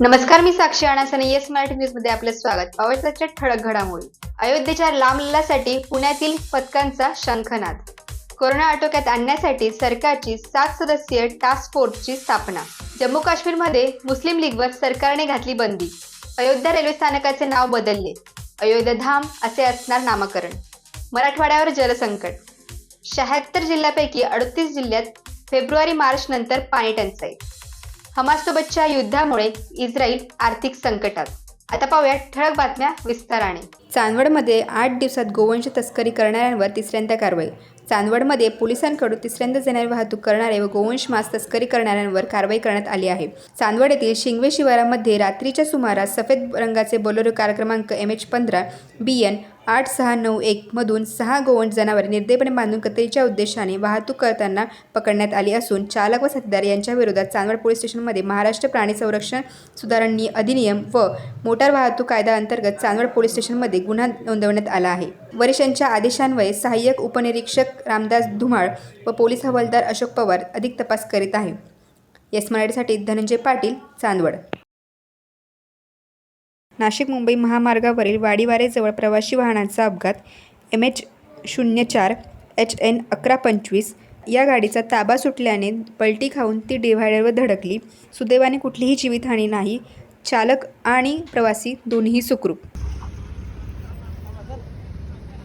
नमस्कार मी साक्षी अणासने येस मराठी न्यूजमध्ये आपलं स्वागत. पावसाच्या ठळक घडामोडी. अयोध्येच्या लांब पुण्यातील पथकांचा शंखनाद. कोरोना आटोक्यात आणण्यासाठी सरकारची सात सदस्यीय टास्क फोर्सची स्थापना. जम्मू काश्मीरमध्ये मुस्लिम लीगवर सरकारने घातली बंदी. अयोध्या रेल्वे स्थानकाचे नाव बदलले. अयोध्या धाम असे असणार नामकरण. मराठवाड्यावर जलसंकट. शहात्तर जिल्ह्यापैकी अडतीस जिल्ह्यात फेब्रुवारी मार्च नंतर पाणी टंचाई. हमाससोबतच्या युद्धामुळे इस्रायल आर्थिक संकटात. आता पाहूया ठळक बातम्या विस्ताराने. चांदवडमध्ये आठ दिवसात गोवंश तस्करी करणाऱ्यांवर तिसऱ्यांदा कारवाई. चांदवडमध्ये पोलिसांकडून तिसऱ्यांदा येणारी वाहतूक करणारे व गोवंश मांस तस्करी करणाऱ्यांवर कारवाई करण्यात आली आहे. चांदवड येथील शिंगवे शिवारामध्ये रात्रीच्या सुमारास सफेद रंगाचे बोलेरो कार क्रमांक एम एच पंधरा बी एन आठ सहा नऊ एक मधून सहा गोवंश जनावरे निर्दयपणे बांधून कतरीच्या उद्देशाने वाहतूक करताना पकडण्यात आली असून चालक व साथीदार यांच्या विरोधात चांदवड पोलीस स्टेशनमध्ये महाराष्ट्र प्राणी संरक्षण सुधारणी अधिनियम व मोटार वाहतूक कायदा अंतर्गत चांदवड पोलीस स्टेशनमध्ये गुन्हा नोंदवण्यात आला आहे. वरिष्ठांच्या आदेशान्वये सहाय्यक उपनिरीक्षक रामदास धुमाळ व पोलीस हवालदार अशोक पवार अधिक तपास करीत आहे. येस मराठीसाठी धनंजय पाटील चांदवड. नाशिक मुंबई महामार्गावरील वाडीवारेजवळ प्रवासी वाहनांचा अपघात एम एच शून्य चार एच एन अकरा पंचवीस या गाडीचा ताबा सुटल्याने पलटी खाऊन ती डिव्हायडरवर धडकली. सुदैवाने कुठलीही जीवितहानी नाही. चालक आणि प्रवासी दोन्ही सुखरूप.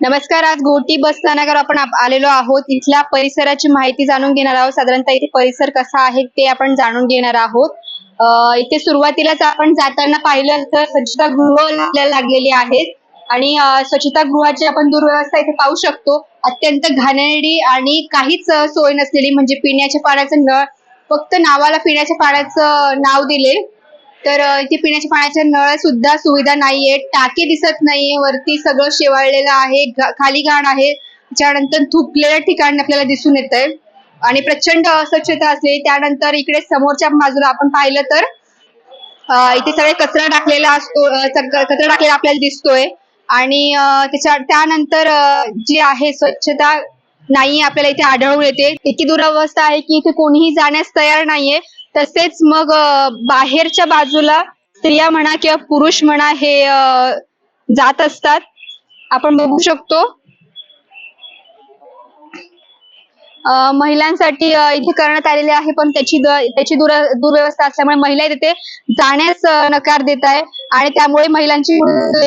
नमस्कार आज घोटी बस स्थानकावर आपण आलेलो आहोत. इथल्या परिसराची माहिती जाणून घेणार आहोत. साधारणतः इथे परिसर कसा आहे ते आपण जाणून घेणार आहोत. इथे सुरुवातीलाच आपण जाताना पाहिलं तर स्वच्छता गृह आपल्याला लागलेली आहेत. आणि स्वच्छता गृहाची आपण दुर्व्यवस्था इथे पाहू शकतो. अत्यंत घाणेरडी आणि काहीच सोय नसलेली म्हणजे पिण्याच्या पाण्याचं नळ फक्त नावाला पिण्याच्या पाण्याचं नाव दिले तर इथे पिण्याच्या पाण्याच्या नळ सुद्धा सुविधा नाहीये टाकी दिसत नाहीये वरती सगळं शेवाळलेलं आहे खाली घाण आहे त्यानंतर थुकलेल्या ठिकाण आपल्याला दिसून येत आहे आणि प्रचंड अस्वच्छता असली त्यानंतर इकडे समोरच्या बाजूला आपण पाहिलं तर इथे सगळे कचरा टाकलेला असतो कचरा टाकलेला आपल्याला दिसतोय. आणि त्याच्या त्यानंतर जी आहे स्वच्छता नाही आपल्याला इथे आढळून येते. इतकी दुरावस्था आहे की इथे कोणीही जाण्यास तयार नाहीये. तसेच मग बाहेरच्या बाजूला स्त्रिया म्हणा किंवा पुरुष म्हणा हे जात असतात. आपण बघू शकतो. महिलांसाठी इथे करण्यात आलेले आहे पण त्याची त्याची दुर दुर्व्यवस्था असल्यामुळे महिला तिथे जाण्यास नकार देत आहे. आणि त्यामुळे महिलांची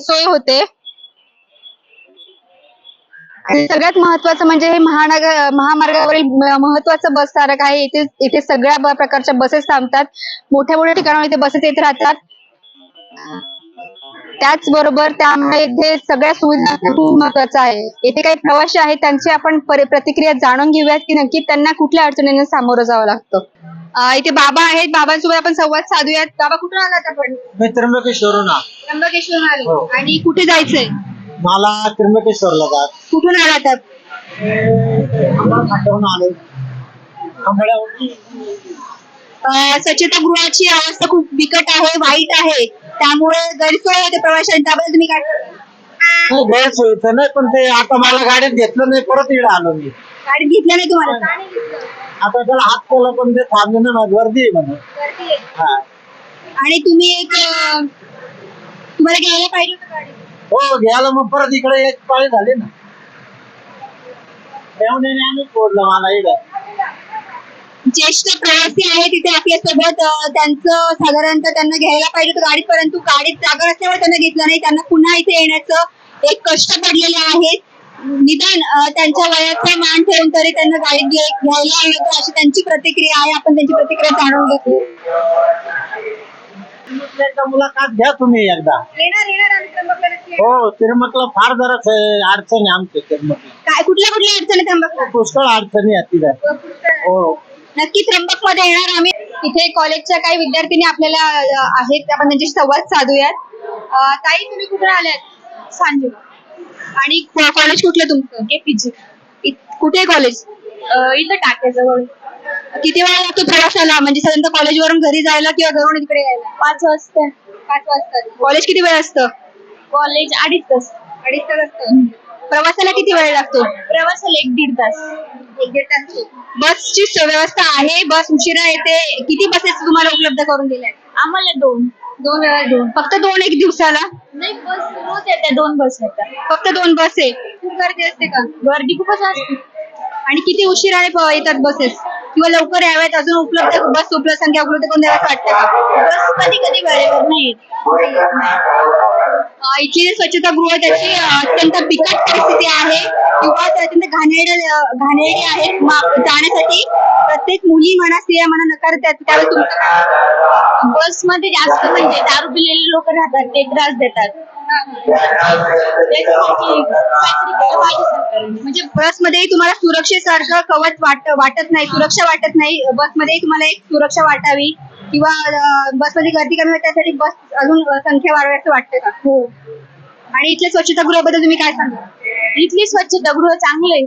सोय होते. आणि सगळ्यात महत्वाचं म्हणजे हे महानगर महामार्गावरील महत्वाचं बस स्थानक आहे. इथे इथे सगळ्या प्रकारच्या बसेस थांबतात. मोठ्या मोठ्या ठिकाणावर इथे बसेस येत राहतात. त्याचबरोबर त्यामुळे इथे सगळ्या सुविधा खूप महत्वाचं आहे येथे काही प्रवासी आहेत त्यांची आपण परि- प्रतिक्रिया जाणून घेऊयात की नक्की त्यांना कुठल्या अडचणींना सामोरं जावं लागतं. इथे बाबा आहेत. बाबांसोबत आपण संवाद साधूयात. बाबा कुठून आलात आपण? मी त्र्यंबकेश्वरून आ- त्र्यंबकेश्वर आलो. हो. आणि कुठे जायचंय? मला त्र्यंबकेश्वरला जात कुठून आलो. अं, स्वच्छता गृहाची अवस्था खूप बिकट आहे वाईट आहे. त्यामुळे गैरसोय होते प्रवाशांची त्याबद्दल तुम्ही काय नाही, गैरसोयीचं नाही पण ते आता मला गाडीत घेतलं नाही परत इकडे आलो मी. गाडी घेतल्या नाही तुम्हाला? घेतलं? आता त्याला हात केला पण ते थांबले ना माझी गर्दी आहे म्हणून. हा. आणि तुम्ही एक अं, तुम्हाला घ्यायला पाहिजे होतं गाडी? हो घ्यायला मग परत इकडे एक पाळी झाले ना. तेवढ्याने आम्ही सोडलं मला इकडं ज्येष्ठ प्रवासी आहे तिथे आपल्यासोबत त्यांचं साधारणतः त्यांना घ्यायला पाहिजे होतं गाडीत परंतु गाडीत जागा असल्यामुळे त्यांना घेतलं नाही. त्यांना पुन्हा इथे येण्याचं एक कष्ट पडलेले आहेत निदान त्यांच्या वयाचा मान ठेवून तरी त्यांना गाडीत घ्यायला नको अशी त्यांची प्रतिक्रिया आहे. आपण त्यांची प्रतिक्रिया जाणून घेतो मुलाखत घ्या तुम्ही एकदा. येणार येणार आम्ही त्र्यंबकला नक्की येणार. हो त्र्यंबकला फार जराच अडचण आहे आमच्या काय कुठल्या कुठल्या अडचणी त्र्यंबकला? पुष्कळ अडचणी आहेत तिथं. हो. नक्की त्र्यंबकमध्ये येणार आम्ही. इथे कॉलेजच्या काही विद्यार्थिनी आपल्याला अ, आहेत. आपण त्यांच्याशी संवाद साधूयात. अ, ताई तुम्ही कुठे आल्यात सांजू आणि कॉलेज कुठलं तुमचं? एपीजी कुठे कॉलेज? इथं टाक्याजवळ. किती वेळ लागतो प्रवासाला म्हणजे साधारणतः कॉलेज वरून घरी जायला किंवा घरून इकडे यायला? पाच वाजता. पाच वाजता. कॉलेज किती वेळ असतं? कॉलेज अडीच तास. अडीच तास असतं. प्रवासाला किती वेळ लागतो? प्रवासाला एक दीड तास. एक दीड तास. बसची व्यवस्था आहे. बस उशिरा येते. किती बसेस तुम्हाला उपलब्ध करून दिल्या? आहेत? आम्हाला दोन. दोन वेळा दोन. फक्त दोन एक दिवसाला? नाही बस रोज येत्या दोन बस येतात. फक्त दोन बस? आहे खूप गर्दी असते का? गर्दी खूपच असते. आणि किती उशिराने प- येतात बसेस? किंवा लवकर याव्यात अजून उपलब्ध बस उपलब्ध संख्या उपलब्ध करून द्यावं वाटतं का? बस कधी कधी वेळेवर नाही. इथली स्वच्छता गृह त्याची अत्यंत बिकट परिस्थिती आहे. किंवा अत्यंत घाणेर अं, घाणेरडी आहेत. जाण्यासाठी प्रत्येक मुली म्हणा स्त्रिया म्हणा नकार त्यावेळेस तुमचं बसमध्ये बसमध्ये जास्त म्हणजे दारू पिलेले लोक राहतात ते त्रास देतात. म्हणजे बसमध्ये तुम्हाला सुरक्षेसारखं कवच वाट वाटत नाही सुरक्षा वाटत नाही. बसमध्ये तुम्हाला एक सुरक्षा वाटावी किंवा बसमध्ये गर्दी कमी त्यासाठी बस अजून संख्या वाढवावी असं वाटतं का? हो. आणि इथल्या स्वच्छतागृहाबद्दल तुम्ही काय सांगा इथली स्वच्छता गृह चांगलं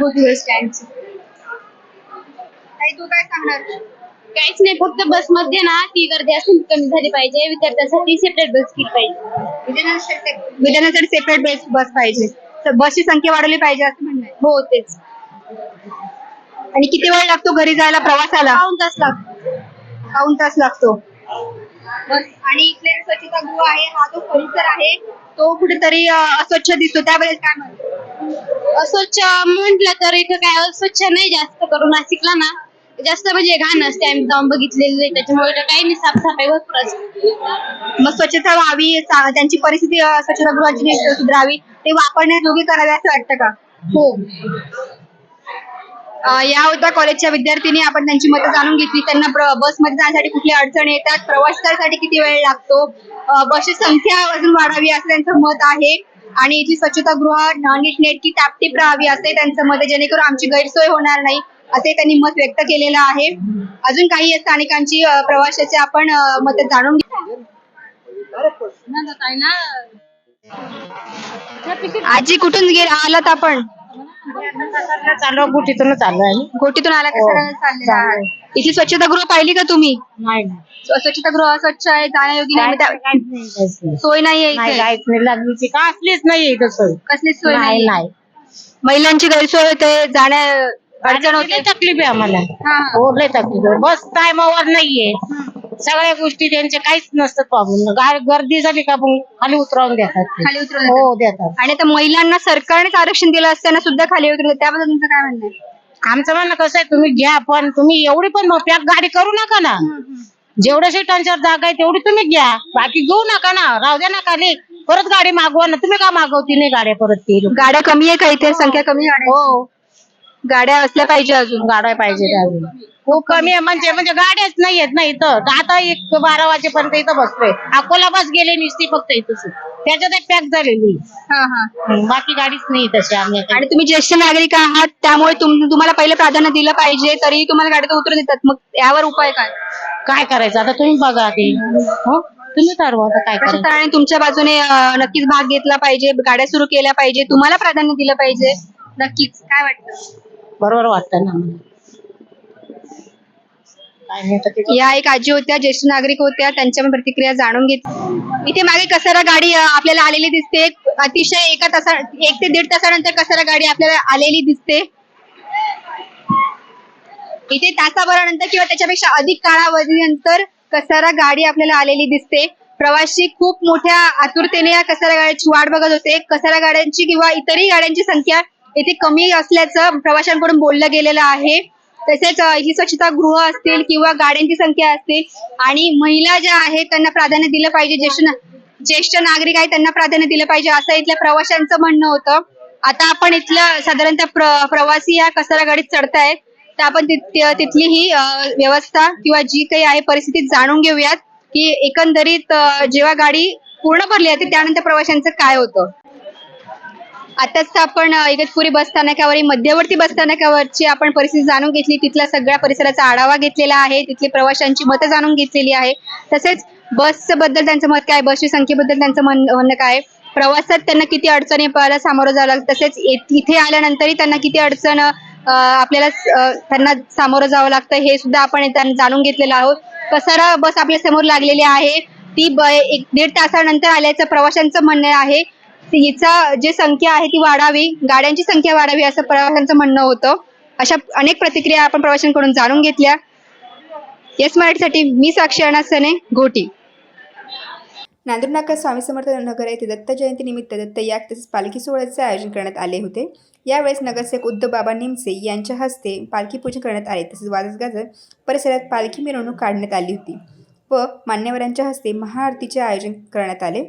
बुधवार स्टँडचं ताई, तू काय सांगणार? काहीच नाही फक्त बसमध्ये ना ती गर्दी असून कमी झाली पाहिजे. विद्यार्थ्यांसाठी सेपरेट बस केली पाहिजे. विधानासाठी सेपरेट बस बस पाहिजे. तर बसची संख्या वाढवली पाहिजे असं म्हणणं आहे. हो तेच. आणि किती वेळ लागतो घरी जायला प्रवासाला? पाऊन तास लागतो. पाऊन तास लागतो. बस आणि इथले स्वच्छतागृह आहे हा जो परिसर आहे तो कुठेतरी अं, अस्वच्छ दिसतो. त्यावेळेस काय म्हणतो अस्वच्छ म्हटलं तर इथं काय अस्वच्छ नाही जास्त करून. नाशिकला ना जास्त म्हणजे घाण असते. आम्ही जाऊन बघितलेलं त्याच्यामुळे काही नाही. साफसफाई भरपूर असते. मग स्वच्छता व्हावी त्यांची परिस्थिती अं, स्वच्छतागृहाची नीट सुधारावी ते वापरण्याजोगी करावे असं वाटतं का? हो. अं, या होत्या कॉलेजच्या विद्यार्थ्यांनी आपण त्यांची मतं जाणून घेतली. त्यांना प्र- बसमध्ये जाण्यासाठी कुठल्या अडचणी येतात? प्रवास करण्यासाठी किती वेळ लागतो? अं, बसची संख्या अजून वाढावी असं त्यांचं मत आहे. आणि इथली स्वच्छतागृह न- नीटनेटकी टापटीप राहावी असं त्यांचं मत आहे. जेणेकरून आमची गैरसोय होणार नाही. असे त्यांनी मत व्यक्त केलेलं आहे. अजून काही स्थानिकांची प्रवाशाचे आपण मतं जाणून घेऊ. आजी कुठून गेला आलात आपण? चालू कुठीतून चालू आहे गोटीतून आला हो. कसं आहे इथली स्वच्छतागृह पाहिली का तुम्ही? नाही स्व- स्वच्छतागृह स्वच्छ आहे जाण्यायोगी नाही. सोय नाही लागलीची का असलीच नाही सोय? कसलीच सोय नाही महिलांची गैरसोय होते जाण्या अडचण होते. तकलीफ आहे आम्हाला. हा, हा. हो लय तकलीफ आहे. बस टायमावर नाहीये. सगळ्या गोष्टी त्यांचे काहीच नसतात प्रॉब्लेम गर्दी झाली का मग खाली उतरवून देतात ते. खाली उतरवून हो देतात. आणि आता महिलांना सरकारनेच आरक्षण दिलं असताना सुद्धा खाली उतरवलं त्याबद्दल तुमचं काय म्हणणं आहे? आमचं म्हणणं कसं आहे तुम्ही घ्या पण तुम्ही एवढी पण पॅक गाडी करू नका ना. जेवढ्या सीटांच्या जागा आहे तेवढी तुम्ही घ्या. बाकी घेऊ नका ना. राहू द्या ना खाली. परत गाडी मागवा ना. तुम्ही का मागवती नाही गाड्या परत ती लोक? गाड्या कमी आहे का इथे? संख्या कमी आहे गाड्या? हो. गाड्या असल्या पाहिजे अजून. गाड्या पाहिजे अजून. खूप कमी आहे. म्हणजे म्हणजे गाड्याच नाही आहेत ना इथं. तर आता एक बारा वाजेपर्यंत इथं बसलोय. अकोला बस गेले नुसती फक्त इथंच. त्याच्यात एक पॅक झालेली. हा हा. हं, बाकी गाडीच नाही तशी आम्ही आणि तुम्ही ज्येष्ठ नागरिक आहात त्यामुळे तुम- तुम्हाला पहिले प्राधान्य दिलं पाहिजे तरी तुम्हाला गाडीत उतरू देतात. मग यावर उपाय काय? काय करायचं? आता तुम्ही बघा ते हो? तुम्ही ठरवा आता काय करायचं. प्रशासनाने तुमच्या बाजूने अं, नक्कीच भाग घेतला पाहिजे गाड्या सुरू केल्या पाहिजे तुम्हाला प्राधान्य दिलं पाहिजे. नक्कीच. काय वाटतं? बरोबर वाटतं ना. आम्हाला. या एक आजी होत्या ज्येष्ठ नागरिक होत्या त्यांच्या पण प्रतिक्रिया जाणून घेत इथे मागे कसारा गाडी आपल्याला आलेली दिसते. अतिशय एका तासा एक ते दीड तासानंतर कसारा गाडी आपल्याला आलेली दिसते. इथे तासाभरानंतर किंवा त्याच्यापेक्षा अधिक काळावधीनंतर कसारा गाडी आपल्याला आलेली दिसते. प्रवासी खूप मोठ्या आतुरतेने या कसारा गाड्याची वाट बघत होते. कसारा गाड्यांची किंवा इतरही गाड्यांची संख्या इथे कमी असल्याचं प्रवाशांकडून बोललं गेलेलं आहे. तसेच ही स्वच्छता गृह असतील किंवा गाड्यांची संख्या असतील आणि महिला ज्या आहेत त्यांना प्राधान्य दिलं पाहिजे. ज्येष्ठ ज्येष्ठ नागरिक आहेत त्यांना प्राधान्य दिलं पाहिजे. असं इथल्या प्रवाशांचं म्हणणं होतं. आता आपण इथलं साधारणतः प्र- प्रवासी या कसारा गाडीत चढतायत. तर आपण तिथली ही व्यवस्था किंवा जी काही आहे परिस्थिती जाणून घेऊयात. की एकंदरीत जेव्हा गाडी पूर्ण भरली जाते त्यानंतर प्रवाशांचं काय होतं? आताच आपण इगतपुरी बसस्थानकावरील मध्यवर्ती बसस्थानकावरची आपण परिस्थिती जाणून घेतली. तिथल्या सगळ्या परिसराचा आढावा घेतलेला आहे. तिथली प्रवाशांची मतं जाणून घेतलेली आहे. तसेच बसबद्दल त्यांचं मत काय? बसची संख्येबद्दल त्यांचं मन म्हणणं काय? आहे. प्रवासात त्यांना किती अडचणी पाहायला सामोरं जावं लागतं? तसेच इथे आल्यानंतरही त्यांना किती अडचण आपल्याला त्यांना सामोरं जावं लागतं? हे सुद्धा आपण त्यांना जाणून घेतलेलं आहोत. कसारा बस आपल्यासमोर लागलेली आहे. ती ब एक दीड तासानंतर आल्याचं प्रवाशांचं म्हणणं आहे. हिचा जी संख्या आहे ती वाढावी गाड्यांची संख्या वाढावी असं प्रवाशांचं म्हणणं होतं. अशा अनेक प्रतिक्रिया आपण प्रवाशांकडून जाणून घेतल्या. येस मराठीसाठी मी साक्षी अनासने घोटी नांदूर नाका स्वामी समर्थ नगर येथे दत्त जयंतीनिमित्त दत्त याग तसेच पालखी सोहळ्याचे आयोजन करण्यात आले होते. यावेळेस नगरसेवक उद्धव बाबा निमसे यांच्या हस्ते पालखी पूजन करण्यात आले. तसेच वाजत गाजत परिसरात पालखी मिरवणूक काढण्यात आली होती व मान्यवरांच्या हस्ते महाआरतीचे आयोजन करण्यात आले.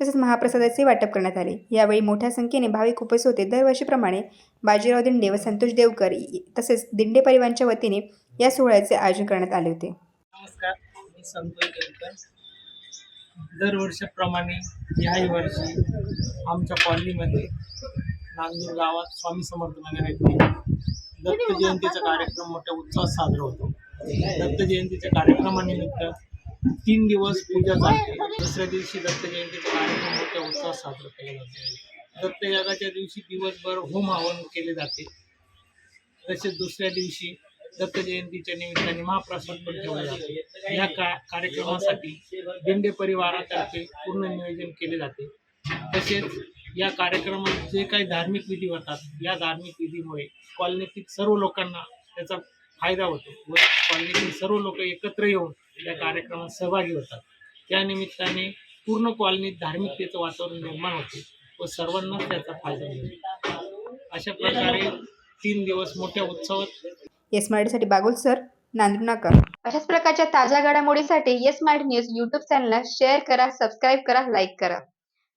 तसेच महाप्रसादाचे वाटप करण्यात आले. यावेळी मोठ्या संख्येने भाविक उपस्थित होते. दरवर्षीप्रमाणे बाजीराव दिंडे व संतोष देवकर इ- तसेच दिंडे परिवारांच्या वतीने या सोहळ्याचे आयोजन करण्यात आले होते. नमस्कार मी संतोष देवकर. दरवर्षाप्रमाणे याही वर्षी आमच्या कॉलनीमध्ये नांदूर गावात स्वामी समर्थ नगर येथे दत्त जयंतीचा कार्यक्रम मोठ्या उत्साहात साजरा होतो. दत्त जयंतीच्या कार्यक्रमानिमित्त तीन दिवस पूजा चालते. दुसऱ्या दिवशी दत्त जयंतीचा कार्यक्रम मोठ्या उत्साहात साजरा केला जातो. दत्त यागाच्या दिवशी दिवसभर होम हवन केले जाते. तसेच दुसऱ्या दिवशी दत्त जयंतीच्या निमित्ताने महाप्रसाद पण ठेवला जातो. या का कार्यक्रमासाठी दिंडे परिवारातर्फे पूर्ण नियोजन केले जाते. तसेच या कार्यक्रमात जे काही धार्मिक विधी होतात या धार्मिक विधीमुळे कॉलनीतील सर्व लोकांना त्याचा फायदा होतो. व कॉलनीतील सर्व लोक एकत्र येऊन या कार्यक्रमात सहभागी होतात. त्या निमित्ताने पूर्ण कॉलनीत धार्मिकतेचं वातावरण निर्माण होते व सर्वांनाच त्याचा फायदा मिळतो अशा प्रकारे तीन दिवस मोठ्या उत्सवात येस मराठीसाठी बागुल सर नाका अशाच प्रकारच्या ताज्या घडामोडीसाठी येस मराठी न्यूज यूट्यूब चॅनलला शेअर करा सबस्क्राईब करा लाईक करा.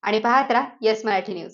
आणि पाहत राहा येस मराठी न्यूज.